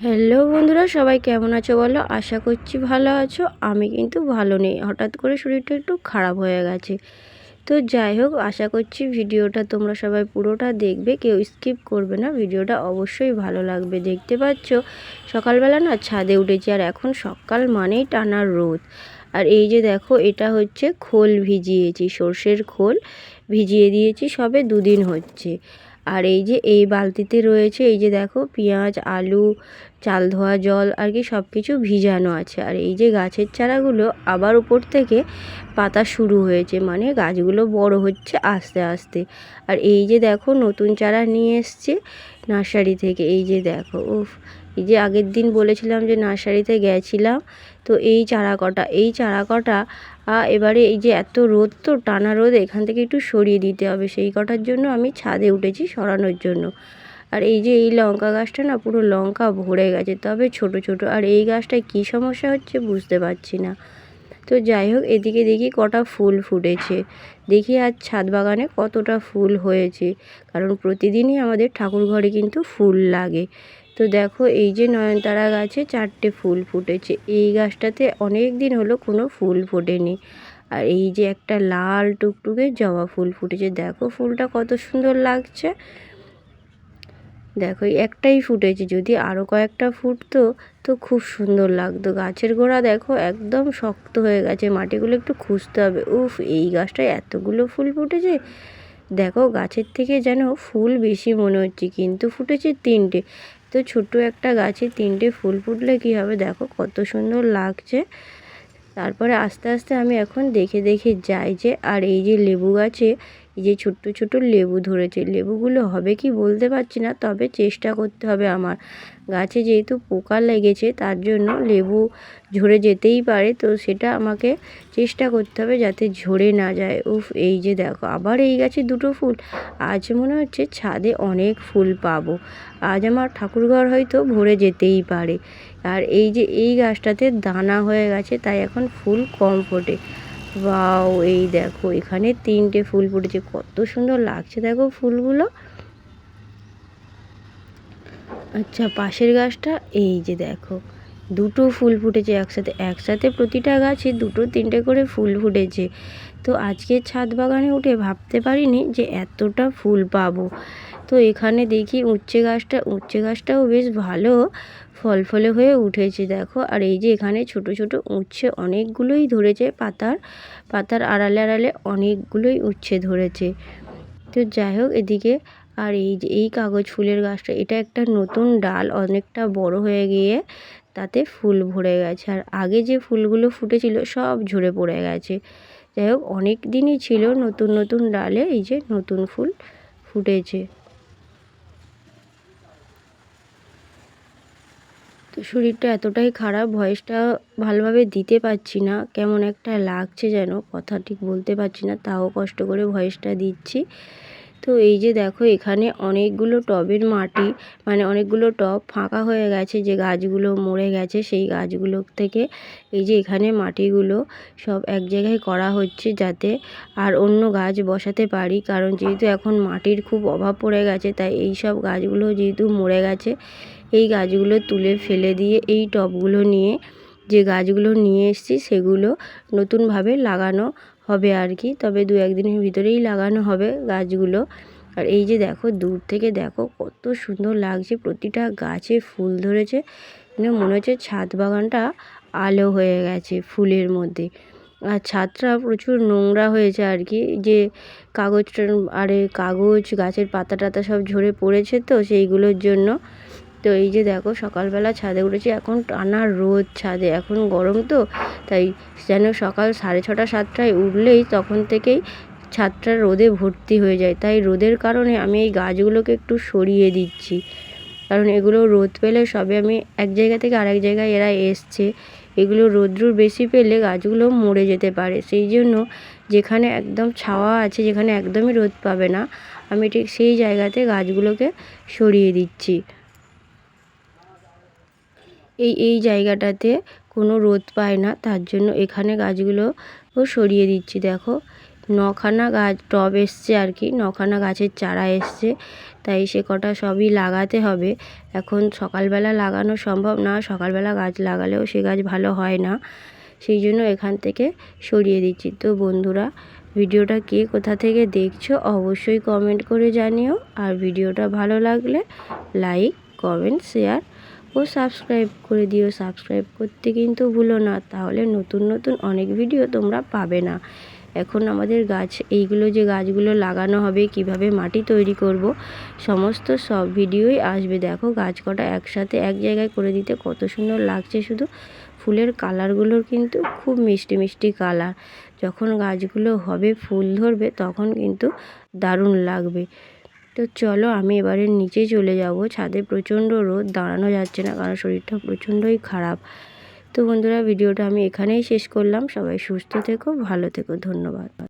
Hello বন্ধুরা, সবাই কেমন আছো বলো? আশা করছি ভালো আছো, আমি কিন্তু ভালো নেই। হঠাৎ করে শরীরটা একটু খারাপ হয়ে গেছে। তো যাই হোক, আশা করছি ভিডিওটা তোমরা সবাই পুরোটা দেখবে, কেউ স্কিপ করবে না। ভিডিওটা অবশ্যই ভালো লাগবে, দেখতে পাচ্ছ? সকালবেলা না ছাদে উঠেছি, আর এখন সকাল মানেই টানার রোদ। আর এই যে দেখো, এটা হচ্ছে খোল ভিজিয়েছি, সর্ষের খোল ভিজিয়ে দিয়েছি, সবে দুদিন হচ্ছে। আর এই যে এই বালতিতে রয়েছে, এই যে দেখো পেঁয়াজ, আলু, চাল ধোয়া জল আর কি সব কিছু ভিজানো আছে। আর এই যে গাছের চারাগুলো আবার উপর থেকে পাতা শুরু হয়েছে মানে গাছগুলো বড় হচ্ছে আস্তে আস্তে। আর এই যে দেখো নতুন চারা নিয়ে এসছে নার্সারি থেকে, এই যে দেখো, উফ, এই যে আগের দিন বলেছিলাম যে নার্সারিতে গেছিলাম, তো এই চারা কটা এই চারা কটা এবারে এই যে এত রোদ, তো টানা রোদ, এখান থেকে একটু সরিয়ে দিতে হবে, সেই কটার জন্য আমি ছাদে উঠেছি সরানোর জন্য। আর এই যে এই লঙ্কা গাছটা না, পুরো লঙ্কা ভরে গেছে, তবে ছোট ছোট, আর এই গাছটায় কী সমস্যা হচ্ছে বুঝতে পারছি না। তো যাই হোক, এদিকে দেখি কটা ফুল ফুটেছে। দেখি আজ ছাদ বাগানে কতটা ফুল হয়েছে, কারণ প্রতিদিনই আমাদের ঠাকুর ঘরে কিন্তু ফুল লাগে। তো দেখো, এই যে নয়নতারা গাছে চারটে ফুল ফুটেছে। এই গাছটাতে অনেক দিন হলো কোনো ফুল ফোটেনি। আর এই যে একটা লাল টুকটুকে জবা ফুল ফুটেছে। দেখো ফুলটা কত সুন্দর লাগছে। দেখো একটাই ফুটেছে। যদি আরও কয়েকটা ফুটতো, তো খুব সুন্দর লাগতো। গাছের গোড়া দেখো, একদম শক্ত হয়ে গেছে। মাটিগুলো একটু খুঁজতে হবে। উফ, এই গাছটায় এতগুলো ফুল ফুটেছে। দেখো, গাছের থেকে যেন ফুল বেশি মনে হচ্ছে, কিন্তু ফুটেছে তিনটে। তো ছোট্ট একটা গাছে তিনটে ফুল ফুটলে কী হবে? দেখো, কত সুন্দর লাগছে। তারপরে আস্তে আস্তে আমি এখন দেখে দেখে যাই যে, আর এই যে লেবু গাছে এই যে ছোট্ট ছোট্ট লেবু ধরেছে, লেবুগুলো হবে কি বলতে পারছি না, তবে চেষ্টা করতে হবে আমার। গাছে যেহেতু পোকা লেগেছে, তার জন্য লেবু ঝরে যেতেই পারে, তো সেটা আমাকে চেষ্টা করতে হবে যাতে ঝরে না যায়। উফ, এই যে দেখো, আবার এই গাছে দুটো ফুল। আজ মনে হচ্ছে ছাদে অনেক ফুল পাবো। আজ আমার ঠাকুরঘর হয়তো ভরে যেতেই পারে। আর এই যে এই গাছটাতে দানা হয়ে গেছে, তাই এখন ফুল কম ফোটে। বাও এই দেখো, এখানে তিনটে ফুল ফুটেছে, কত সুন্দর লাগছে, দেখো ফুলগুলো। আচ্ছা পাশের গাছটা, এই যে দেখো, দুটো ফুল ফুটেছে একসাথে একসাথে প্রতিটা গাছে দুটো তিনটে করে ফুল ফুটেছে। তো আজকে ছাদ বাগানে উঠে ভাবতে পারিনি যে এতটা ফুল পাবো। তো এখানে দেখি উচ্ছে গাছটা, উচ্ছে গাছটাও বেশ ভালো। ফল ফলে হয়ে উঠেছে, দেখো। আর এই যে এখানে ছোট ছোট উচ্ছে অনেকগুলোই ধরেছে, পাতার পাতার আড়ালে আড়ালে অনেকগুলোই উচ্ছে ধরেছে। তো যাই হোক, এদিকে আর এই যে, এই কাগজ ফুলের গাছটা, এটা একটা নতুন ডাল, অনেকটা বড় হয়ে গিয়ে তাতে ফুল ভরে গেছে। আর আগে যে ফুলগুলো ফুটেছিল, সব ঝরে পড়ে গেছে। যাই হোক, অনেক দিনই ছিল নতুন নতুন ডালে এই যে নতুন ফুল ফুটেছে। শরীরটা এতটাই খারাপ, ভয়েসটা ভালোভাবে দিতে পারছি না। কেমন একটা লাগছে যেন, কথা ঠিক বলতে পারছি না, তাও কষ্ট করে ভয়েসটা দিচ্ছি। তো এই যে দেখো, এখানে অনেকগুলো টবের মাটি মানে অনেকগুলো টব ফাঁকা হয়ে গেছে, যে গাছগুলো মরে গেছে, সেই গাছগুলো থেকে এই যে এখানে মাটিগুলো সব এক জায়গায় করা হচ্ছে যাতে আর অন্য গাছ বসাতে পারি। কারণ যেহেতু এখন মাটির খুব অভাব পড়ে গেছে, তাই এই সব গাছগুলো যেহেতু মরে গেছে, এই গাছগুলো তুলে ফেলে দিয়ে এই টবগুলো নিয়ে, যে গাছগুলো নিয়ে এসেছি, সেগুলো নতুনভাবে লাগানো হবে আর কি। তবে দু একদিনের ভিতরেই লাগানো হবে গাছগুলো। আর এই যে দেখো, দূর থেকে দেখো কত সুন্দর লাগছে। প্রতিটা গাছে ফুল ধরেছে। মানে মনে হচ্ছে ছাদ বাগানটা আলো হয়ে গেছে ফুলের মধ্যে। আর ছাদটা প্রচুর নোংরা হয়েছে আর কি। যে কাগজটা, আরে কাগজ, গাছের পাতা টাতা সব ঝরে পড়েছে তো সেইগুলোর জন্য। তো এই যে দেখো সকালবেলা ছাদে উঠেছি, এখন টানা রোদ ছাদে, এখন গরম তো, তাই যেন সকাল সাড়ে ছটা, সাতটায় উঠলেই তখন থেকেই ছাদটা রোদে ভর্তি হয়ে যায়। তাই রোদের কারণে আমি এই গাছগুলোকে একটু সরিয়ে দিচ্ছি। কারণ এগুলো রোদ পেলে সবে আমি এক জায়গা থেকে আরেক জায়গায় এরা এসছে। এগুলো রোদ্রুর বেশি পেলে গাছগুলো মরে যেতে পারে। সেই জন্য যেখানে একদম ছাওয়া আছে, যেখানে একদমই রোদ পাবে না, আমি ঠিক সেই জায়গাতে গাছগুলোকে সরিয়ে দিচ্ছি। এই এই জায়গাটাতে কোনো রোদ পায় না। তার জন্য এখানে গাছগুলো সরিয়ে দিচ্ছি, দেখো। নখানা গাছ, টব এসছে আর কি, নখানা গাছের চারা এসছে। তাই সে কটা সবই লাগাতে হবে। এখন সকালবেলা লাগানো সম্ভব না, সকালবেলা গাছ লাগালেও সে গাছ ভালো হয় না। সেই জন্য এখান থেকে সরিয়ে দিচ্ছি। তো বন্ধুরা, ভিডিওটা কে কোথা থেকে দেখছ অবশ্যই কমেন্ট করে জানিও। আর ভিডিওটা ভালো লাগলে লাইক কমেন্ট শেয়ার ও সাবস্ক্রাইব করে দিও। সাবস্ক্রাইব করতে কিন্তু ভুলো না। তাহলে নতুন নতুন অনেক ভিডিও তোমরা পাবে না। এখন আমাদের গাছ, এইগুলো যে গাছগুলো লাগানো হবে, কীভাবে মাটি তৈরি করব, সমস্ত সব ভিডিওই আসবে। দেখো গাছ কটা একসাথে এক জায়গায় করে দিতে কত সুন্দর লাগছে। শুধু ফুলের কালারগুলোর কিন্তু খুব মিষ্টি মিষ্টি কালার যখন গাছগুলো হবে, ফুল ধরবে, তখন কিন্তু দারুণ লাগবে। তো চলো আমি এবারে নিচে চলে যাব। ছাদে প্রচণ্ড রোদ, দাঁড়ানো যাচ্ছে না, কারণ শরীরটা প্রচণ্ডই খারাপ। তো বন্ধুরা, ভিডিওটা আমি এখানেই শেষ করলাম। সবাই সুস্থ থেকো, ভালো থেকো, ধন্যবাদ।